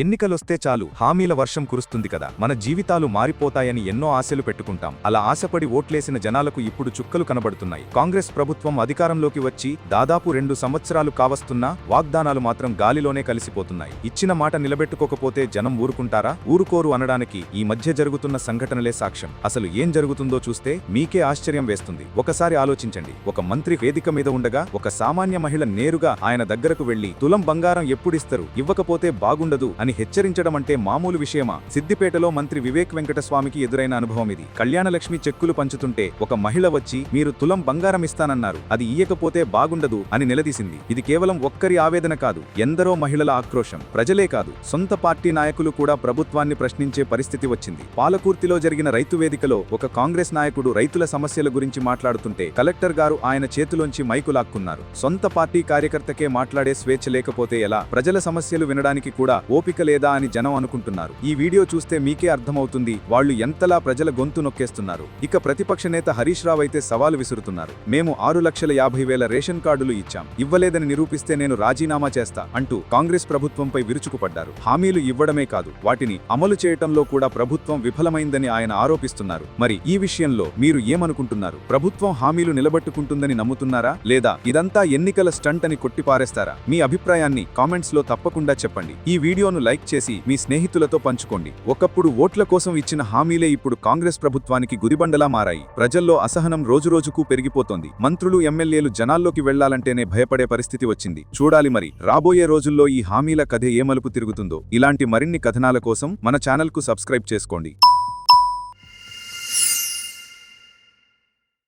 ఎన్నికలొస్తే చాలు హామీల వర్షం కురుస్తుంది కదా. మన జీవితాలు మారిపోతాయని ఎన్నో ఆశలు పెట్టుకుంటాం. అలా ఆశపడి ఓట్లేసిన జనాలకు ఇప్పుడు చుక్కలు కనబడుతున్నాయి. కాంగ్రెస్ ప్రభుత్వం అధికారంలోకి వచ్చి దాదాపు రెండు సంవత్సరాలు కావస్తున్నా వాగ్దానాలు మాత్రం గాలిలోనే కలిసిపోతున్నాయి. ఇచ్చిన మాట నిలబెట్టుకోకపోతే జనం ఊరుకుంటారా? ఊరుకోరు అనడానికి ఈ మధ్య జరుగుతున్న సంఘటనలే సాక్ష్యం. అసలు ఏం జరుగుతుందో చూస్తే మీకే ఆశ్చర్యం వేస్తుంది. ఒకసారి ఆలోచించండి. ఒక మంత్రి వేదిక మీద ఉండగా ఒక సామాన్య మహిళ నేరుగా ఆయన దగ్గరకు వెళ్ళి తులం బంగారం ఎప్పుడిస్తారు? ఇవ్వకపోతే బాగుండదు అని హెచ్చరించడం అంటే మామూలు విషయమా? సిద్దిపేటలో మంత్రి వివేక్ వెంకటస్వామికి ఎదురైన అనుభవం ఇది. కళ్యాణలక్ష్మి చెక్కులు పంచుతుంటే ఒక మహిళ వచ్చి మీరు తులం బంగారం ఇస్తానన్నారు. అది ఇయ్యకపోతే బాగుండదు అని నిలదీసింది. ఇది కేవలం ఒక్కరి ఆవేదన కాదు. ఎందరో మహిళల ఆక్రోశం. ప్రజలే కాదు. సొంత పార్టీ నాయకులు కూడా ప్రభుత్వాన్ని ప్రశ్నించే పరిస్థితి వచ్చింది. పాలకూర్తిలో జరిగిన రైతు వేదికలో ఒక కాంగ్రెస్ నాయకుడు రైతుల సమస్యల గురించి మాట్లాడుతుంటే కలెక్టర్ గారు ఆయన చేతిలోంచి మైకు లాక్కున్నారు. సొంత పార్టీ కార్యకర్తకే మాట్లాడే స్వేచ్ఛ లేకపోతే ఎలా? ప్రజల సమస్యలు వినడానికి కూడా ఓపిక లేదా అని జనం అనుకుంటున్నారు. ఈ వీడియో చూస్తే మీకే అర్థమవుతుంది వాళ్ళు ఎంతలా ప్రజల గొంతు నొక్కేస్తున్నారు. ఇక ప్రతిపక్ష నేత హరీష్ రావు అయితే సవాలు విసురుతున్నారు. మేము ఆరు లక్షల యాభై వేల రేషన్ కార్డులు ఇచ్చాం. ఇవ్వలేదని నిరూపిస్తే నేను రాజీనామా చేస్తా అంటూ కాంగ్రెస్ ప్రభుత్వంపై విరుచుకుపడ్డారు. హామీలు ఇవ్వడమే కాదు వాటిని అమలు చేయటంలో కూడా ప్రభుత్వం విఫలమైందని ఆయన ఆరోపిస్తున్నారు. మరి ఈ విషయంలో మీరు ఏమనుకుంటున్నారు? ప్రభుత్వం హామీలు నిలబెట్టుకుంటుందని నమ్ముతున్నారా? లేదా ఇదంతా ఎన్నికల స్టంట్ అని కొట్టిపారేస్తారా? మీ అభిప్రాయాన్ని కామెంట్స్లో తప్పకుండా చెప్పండి. ఈ వీడియోను లైక్ చేసి మీ స్నేహితులతో పంచుకోండి. ఒకప్పుడు ఓట్ల కోసం ఇచ్చిన హామీలే ఇప్పుడు కాంగ్రెస్ ప్రభుత్వానికి గుదిబండలా మారాయి. ప్రజల్లో అసహనం రోజురోజుకు పెరిగిపోతోంది. మంత్రులు ఎమ్మెల్యేలు జనాల్లోకి వెళ్ళాలంటేనే భయపడే పరిస్థితి వచ్చింది. చూడాలి మరి రాబోయే రోజుల్లో ఈ హామీల కథ ఏ మలుపు తిరుగుతుందో. ఇలాంటి మరిన్ని కథనాల కోసం మన ఛానల్కు సబ్స్క్రైబ్ చేసుకోండి.